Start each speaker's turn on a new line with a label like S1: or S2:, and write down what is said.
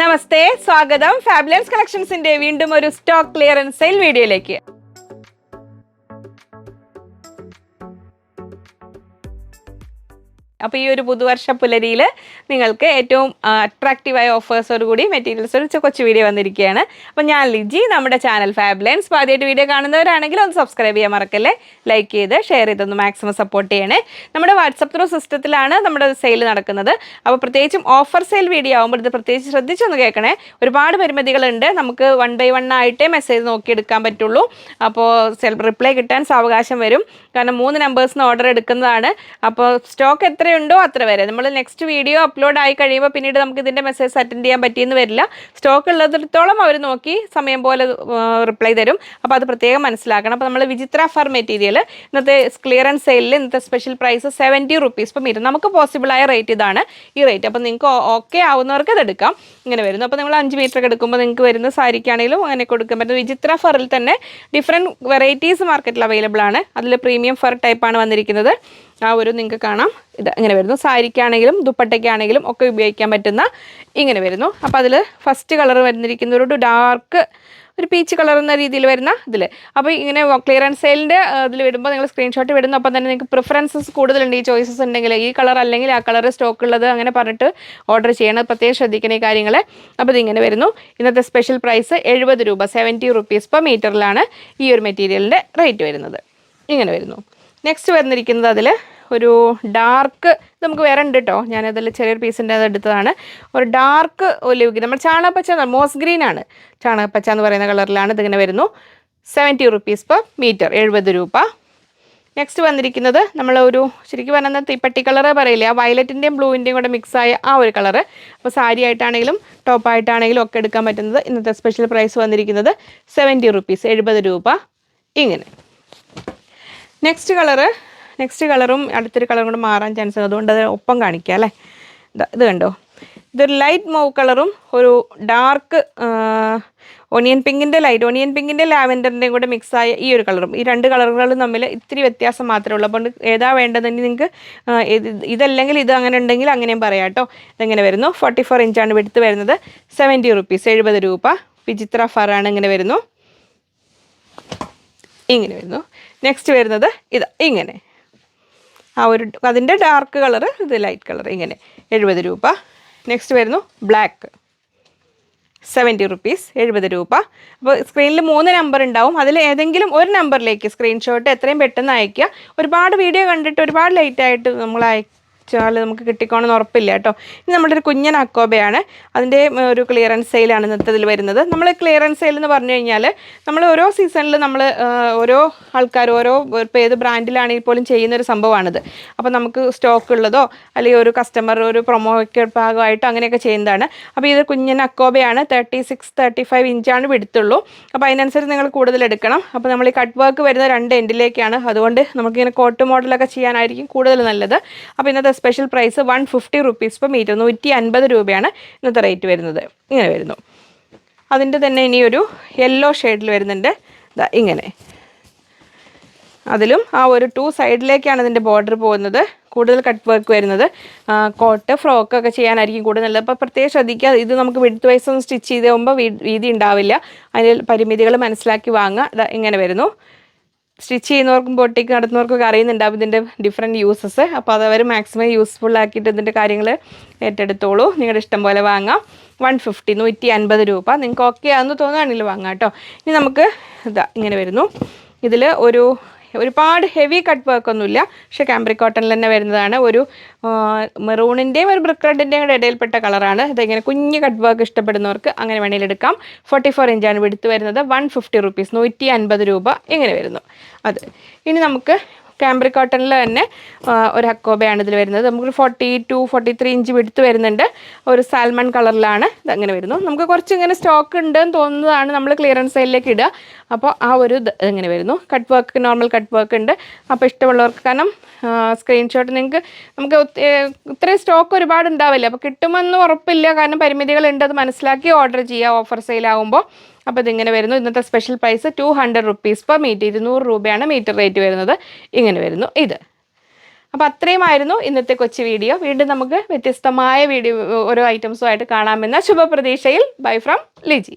S1: നമസ്തേ സ്വാഗതം. ഫാബുലൻസ് കളക്ഷൻസിന്റെ വീണ്ടും ഒരു സ്റ്റോക്ക് ക്ലിയറൻസ് സെയിൽ വീഡിയോയിലേക്ക്. അപ്പോൾ ഈ ഒരു പുതുവർഷ പുലരിയിൽ നിങ്ങൾക്ക് ഏറ്റവും അട്രാക്റ്റീവായ ഓഫേഴ്സോട് കൂടി മെറ്റീരിയൽസ് ഒരു കൊച്ചു വീഡിയോ വന്നിരിക്കുകയാണ്. അപ്പോൾ ഞാൻ ലിജി നമ്മുടെ ചാനൽ ഫാബ്ലൈൻസ് ആദ്യമായിട്ട് വീഡിയോ കാണുന്നവരാണെങ്കിൽ ഒന്ന് സബ്സ്ക്രൈബ് ചെയ്യാൻ മറക്കല്ലേ? ലൈക്ക് ചെയ്ത് ഷെയർ ചെയ്തൊന്ന് മാക്സിമം സപ്പോർട്ട് ചെയ്യണേ. നമ്മുടെ വാട്സപ്പ് ത്രൂ സിസ്റ്റത്തിലാണ് നമ്മുടെ സെയിൽ നടക്കുന്നത്. അപ്പോൾ പ്രത്യേകിച്ചും ഓഫർ സെയിൽ വീഡിയോ ആകുമ്പോൾ ഇത് പ്രത്യേകിച്ച് ശ്രദ്ധിച്ചൊന്ന് കേൾക്കണേ. ഒരുപാട് പരിമിതികളുണ്ട്. നമുക്ക് വൺ ബൈ വൺ ആയിട്ടേ മെസ്സേജ് നോക്കിയെടുക്കാൻ പറ്റുള്ളൂ. അപ്പോൾ റിപ്ലൈ കിട്ടാൻ സാവകാശം വരും. കാരണം മൂന്ന് നമ്പേഴ്സിന് ഓർഡർ എടുക്കുന്നതാണ്. അപ്പോൾ സ്റ്റോക്ക് എത്രയുണ്ടോ അത്ര വരെ. നമ്മൾ നെക്സ്റ്റ് വീഡിയോ അപ്ലോഡ് ആയി കഴിയുമ്പോൾ പിന്നീട് നമുക്ക് ഇതിന്റെ മെസ്സേജ് അറ്റൻഡ് ചെയ്യാൻ പറ്റിയെന്ന് വരില്ല. സ്റ്റോക്ക് ഉള്ളിടത്തോളം അവർ നോക്കി സമയം പോലെ റിപ്ലൈ തരും. അപ്പോൾ അത് പ്രത്യേകം മനസ്സിലാക്കണം. അപ്പോൾ നമ്മൾ വിചിത്ര ഫർ മെറ്റീരിയൽ ഇന്നത്തെ ക്ലിയറൻസ് സെയിലിൽ ഇന്നത്തെ സ്പെഷ്യൽ പ്രൈസ് സെവന്റി റുപ്പീസ് ഇപ്പം ഇരുന്ന് നമുക്ക് ആയ റേറ്റ് ഇതാണ് ഈ റേറ്റ് അപ്പോൾ നിങ്ങൾക്ക് ഓക്കെ ആവുന്നവർക്ക് ഇത് എടുക്കാം. ഇങ്ങനെ വരുന്നു. അപ്പോൾ നിങ്ങൾ അഞ്ച് മീറ്റർ എടുക്കുമ്പോൾ നിങ്ങൾക്ക് വരുന്ന സാരിക്കാണെങ്കിലും അങ്ങനെ കൊടുക്കാൻ പറ്റും. വിചിത്ര ഫറിൽ തന്നെ ഡിഫറെന്റ് വെറൈറ്റീസ് മാർക്കറ്റിൽ അവൈലബിൾ ആണ്. അതിൽ പ്രീമിയം ഫർ ടൈപ്പാണ് വന്നിരിക്കുന്നത്. ആ ഒരു നിങ്ങൾക്ക് കാണാം. ഇത് ഇങ്ങനെ വരുന്നു. സാരിക്കാണെങ്കിലും ദുപ്പട്ടയ്ക്കാണെങ്കിലും ഒക്കെ ഉപയോഗിക്കാൻ പറ്റുന്ന ഇങ്ങനെ വരുന്നു. അപ്പോൾ അതിൽ ഫസ്റ്റ് കളർ വരുന്നിരിക്കുന്ന ഒരു ഡാർക്ക് ഒരു പീച്ച് കളർ എന്ന രീതിയിൽ വരുന്ന ഇതിൽ അപ്പോൾ ഇങ്ങനെ ക്ലിയറൻസ് സെയിലിന്റെ ഇതിൽ വിടുമ്പോൾ നിങ്ങൾ സ്ക്രീൻഷോട്ട് വിടുന്നു അപ്പം തന്നെ നിങ്ങൾക്ക് പ്രിഫറൻസസ് കൂടുതലുണ്ട്. ഈ ചോയ്സസ് ഉണ്ടെങ്കിൽ ഈ കളർ അല്ലെങ്കിൽ ആ കളർ സ്റ്റോക്ക് ഉള്ളത് അങ്ങനെ പറഞ്ഞിട്ട് ഓർഡർ ചെയ്യണം. പ്രത്യേകം ശ്രദ്ധിക്കണം ഈ കാര്യങ്ങൾ അപ്പോൾ ഇതിങ്ങനെ വരുന്നു. ഇന്നത്തെ സ്പെഷ്യൽ പ്രൈസ് എഴുപത് രൂപ സെവന്റി റുപ്പീസ് പെർ മീറ്ററിലാണ് ഈ ഒരു മെറ്റീരിയലിന്റെ റേറ്റ് വരുന്നത്. ഇങ്ങനെ വരുന്നു. നെക്സ്റ്റ് വന്നിരിക്കുന്നത് അതിൽ ഒരു ഡാർക്ക് നമുക്ക് വേറെ ഉണ്ട് കേട്ടോ ഞാനതിൽ ചെറിയൊരു പീസിന്റെ അത് എടുത്തതാണ്. ഒരു ഡാർക്ക് ഒലിവ് നമ്മൾ ചാണകപ്പച്ച മോസ് ഗ്രീൻ ആണ്. ചാണകപ്പച്ച എന്ന് പറയുന്ന കളറിലാണ് ഇതിങ്ങനെ വരുന്നു. സെവന്റി റുപ്പീസ് പെർ മീറ്റർ എഴുപത് രൂപ. നെക്സ്റ്റ് വന്നിരിക്കുന്നത് നമ്മൾ ഒരു ശരിക്കും പറഞ്ഞാൽ തീപ്പട്ടി കളറ് പറയില്ലേ? ആ വയലറ്റിന്റെയും ബ്ലൂവിന്റെയും കൂടെ മിക്സായ ആ ഒരു കളറ് അപ്പോൾ സാരി ആയിട്ടാണെങ്കിലും ടോപ്പായിട്ടാണെങ്കിലും ഒക്കെ എടുക്കാൻ പറ്റുന്നത് ഇന്നത്തെ സ്പെഷ്യൽ പ്രൈസ് വന്നിരിക്കുന്നത് സെവന്റി റുപ്പീസ് എഴുപത് രൂപ. ഇങ്ങനെ. നെക്സ്റ്റ് കളറ് നെക്സ്റ്റ് കളറും അടുത്തൊരു കളറും കൂടെ മാറാൻ ചാൻസ് ഉണ്ട്. അതുകൊണ്ട് അത് ഒപ്പം കാണിക്കുക അല്ലേ? ഇത് കണ്ടോ? ഇതൊരു ലൈറ്റ് മൗ കളറും ഒരു ഡാർക്ക് ഓണിയൻ പിങ്കിന്റെ ലൈറ്റ് ഓണിയൻ പിങ്കിന്റെ ലാവൻഡറിന്റെയും കൂടെ മിക്സായ ഈ ഒരു കളറും ഈ രണ്ട് കളറുകളും തമ്മിൽ ഇത്തിരി വ്യത്യാസം മാത്രമേ ഉള്ളൂ. അപ്പോൾ ഏതാ വേണ്ടതെങ്കിൽ നിങ്ങൾക്ക് ഇതല്ലെങ്കിൽ ഇത് അങ്ങനെ ഉണ്ടെങ്കിൽ അങ്ങനെയും പറയാം കേട്ടോ. ഇതെങ്ങനെ വരുന്നു? ഫോർട്ടി ഫോർ ഇഞ്ചാണ് വെടുത്ത് വരുന്നത്. സെവന്റി റുപ്പീസ് എഴുപത് രൂപ. വിചിത്ര ഫറാണ് ഇങ്ങനെ വരുന്നു. ഇങ്ങനെ വരുന്നു. നെക്സ്റ്റ് വരുന്നത് ഇത് ഇങ്ങനെ. ആ ഒരു അതിന്റെ ഡാർക്ക് കളർ ഇത് ലൈറ്റ് കളർ ഇങ്ങനെ. എഴുപത് രൂപ. നെക്സ്റ്റ് വരുന്നു ബ്ലാക്ക് സെവന്റി റുപ്പീസ് എഴുപത് രൂപ. അപ്പോൾ സ്ക്രീനിൽ മൂന്ന് നമ്പർ ഉണ്ടാവും. അതിൽ ഏതെങ്കിലും ഒരു നമ്പറിലേക്ക് സ്ക്രീൻഷോട്ട് എത്രയും പെട്ടെന്ന് അയയ്ക്കുക. ഒരുപാട് വീഡിയോ കണ്ടിട്ട് ഒരുപാട് ലേറ്റ് ആയിട്ട് നമ്മൾ അയച്ചാൽ നമുക്ക് കിട്ടിക്കോണമെന്ന് ഉറപ്പില്ല കേട്ടോ. ഇനി നമ്മുടെ ഒരു കുഞ്ഞൻ അക്കോബയാണ്. അതിന്റെ ഒരു ക്ലിയറൻസ് സെയിലാണ് ഇന്നത്തെ ഇതിൽ വരുന്നത്. നമ്മൾ ക്ലിയറൻസ് സെയിൽ എന്ന് പറഞ്ഞു കഴിഞ്ഞാൽ നമ്മൾ ഓരോ സീസണിൽ നമ്മൾ ഓരോ ആൾക്കാർ ഓരോ ഇപ്പോൾ ഏത് ബ്രാൻഡിലാണെങ്കിൽ പോലും ചെയ്യുന്ന ഒരു സംഭവമാണിത്. അപ്പോൾ നമുക്ക് സ്റ്റോക്ക് ഉള്ളതോ അല്ലെങ്കിൽ ഒരു കസ്റ്റമർ ഒരു പ്രൊമോ ഒക്കെ ഭാഗമായിട്ടോ അങ്ങനെയൊക്കെ ചെയ്യുന്നതാണ്. അപ്പോൾ ഇത് കുഞ്ഞൻ അക്കോബയാണ്. തേർട്ടി സിക്സ് തേർട്ടി ഫൈവ് ഇഞ്ചാണ് വിടുത്തുള്ളൂ അപ്പോൾ അതിനനുസരിച്ച് നിങ്ങൾ കൂടുതൽ എടുക്കണം. അപ്പോൾ നമ്മൾ ഈ കട്ട് വർക്ക് വരുന്ന രണ്ട് എൻഡിലേക്കാണ് അതുകൊണ്ട് നമുക്കിങ്ങനെ കോട്ട് മോഡലൊക്കെ ചെയ്യാനായിരിക്കും കൂടുതൽ നല്ലത്. അപ്പോൾ ഇന്നത്തെ special price one fifty rupees per metre നൂറ്റി അൻപത് രൂപയാണ് ഇന്നത്തെ റേറ്റ് വരുന്നത്. ഇങ്ങനെ വരുന്നു. അതിന്റെ തന്നെ ഇനിയൊരു യെല്ലോ ഷെയ്ഡിൽ വരുന്നുണ്ട്. ഇങ്ങനെ. അതിലും ആ ഒരു ടു സൈഡിലേക്കാണ് ഇതിന്റെ ബോർഡർ പോകുന്നത്. കൂടുതൽ കട്ട് വർക്ക് വരുന്നത്. കോട്ട് ഫ്രോക്ക് ഒക്കെ ചെയ്യാനായിരിക്കും കൂടുതൽ നല്ലത് അപ്പോൾ പ്രത്യേകം ശ്രദ്ധിക്കുക ഇത് നമുക്ക് വിടുത്ത് വൈസ് ഒന്ന് സ്റ്റിച്ച് ചെയ്ത് പോകുമ്പോൾ വീതി ഉണ്ടാവില്ല. അതിൽ പരിമിതികൾ മനസ്സിലാക്കി വാങ്ങുക. ഇങ്ങനെ വരുന്നു. സ്റ്റിച്ച് ചെയ്യുന്നവർക്കും പൊട്ടിക്ക് നടത്തുന്നവർക്കൊക്കെ അറിയുന്നുണ്ടാവും ഇതിന്റെ ഡിഫറെന്റ് യൂസസ് അപ്പോൾ അത് അവർ മാക്സിമം യൂസ്ഫുൾ ആക്കിയിട്ട് ഇതിന്റെ കാര്യങ്ങൾ ഏറ്റെടുത്തോളൂ. നിങ്ങളുടെ ഇഷ്ടം പോലെ വാങ്ങാം. വൺ ഫിഫ്റ്റി നൂറ്റി അൻപത് രൂപ. നിങ്ങൾക്ക് ഓക്കെ ആണെന്ന് തോന്നുകയാണെങ്കിൽ വാങ്ങാം കേട്ടോ. ഇനി നമുക്ക് ഇതാ ഇങ്ങനെ വരുന്നു. ഇതിൽ ഒരു ഒരുപാട് ഹെവി കട്ട് വർക്ക് ഒന്നുമില്ല. പക്ഷേ കാംബ്രി കോട്ടണിൽ തന്നെ വരുന്നതാണ്. ഒരു മെറൂണിന്റെയും ഒരു ബ്രിക്ക് റെഡിന്റെയും കൂടെ ഇടയിൽപ്പെട്ട കളറാണ് ഇതിങ്ങനെ കുഞ്ഞ് കട്ട് വർക്ക് ഇഷ്ടപ്പെടുന്നവർക്ക് അങ്ങനെ വേണമെങ്കിൽ എടുക്കാം. ഫോർട്ടി ഫോർ ഇഞ്ചാണ് വിടുത്ത് വരുന്നത്. വൺ ഫിഫ്റ്റി റുപ്പീസ് നൂറ്റി അൻപത് രൂപ ഇങ്ങനെ വരുന്നു. അത്. ഇനി നമുക്ക് കാംബ്രിക് കോട്ടണിൽ തന്നെ ഒരു അക്കോബയാണ് ഇതിൽ വരുന്നത്. നമുക്ക് forty two forty three inch വിടുത്ത് വരുന്നുണ്ട്. ഒരു സാൽമൺ കളറിലാണ് ഇതങ്ങനെ വരുന്നു. നമുക്ക് കുറച്ച് ഇങ്ങനെ സ്റ്റോക്ക് ഉണ്ടെന്ന് തോന്നുന്നതാണ് നമ്മൾ ക്ലിയറൻസ് സെയിലിലേക്ക് ഇടുക. അപ്പോൾ ആ ഒരു ഇത് ഇങ്ങനെ വരുന്നു. Cut work normal cut work ഉണ്ട്. അപ്പോൾ ഇഷ്ടമുള്ളവർക്ക് കാരണം സ്ക്രീൻഷോട്ട് നിങ്ങൾക്ക് നമുക്ക് ഇത്രയും സ്റ്റോക്ക് ഒരുപാട് ഉണ്ടാവില്ല. അപ്പോൾ കിട്ടുമെന്ന് ഉറപ്പില്ല. കാരണം പരിമിതികളുണ്ട് അത് മനസ്സിലാക്കി ഓർഡർ ചെയ്യുക. ഓഫർ സെയിലാകുമ്പോൾ അപ്പോൾ ഇതിങ്ങനെ വരുന്നു. ഇന്നത്തെ special price two hundred rupees per metre ഇരുന്നൂറ് രൂപയാണ് മീറ്റർ റേറ്റ് വരുന്നത്. ഇങ്ങനെ വരുന്നു ഇത്. അപ്പോൾ അത്രയുമായിരുന്നു ഇന്നത്തെ കൊച്ചു വീഡിയോ വീണ്ടും നമുക്ക് വ്യത്യസ്തമായ വീഡിയോ ഓരോ ഐറ്റംസുമായിട്ട് കാണാമെന്ന ശുഭപ്രതീക്ഷയിൽ. Bye from Liji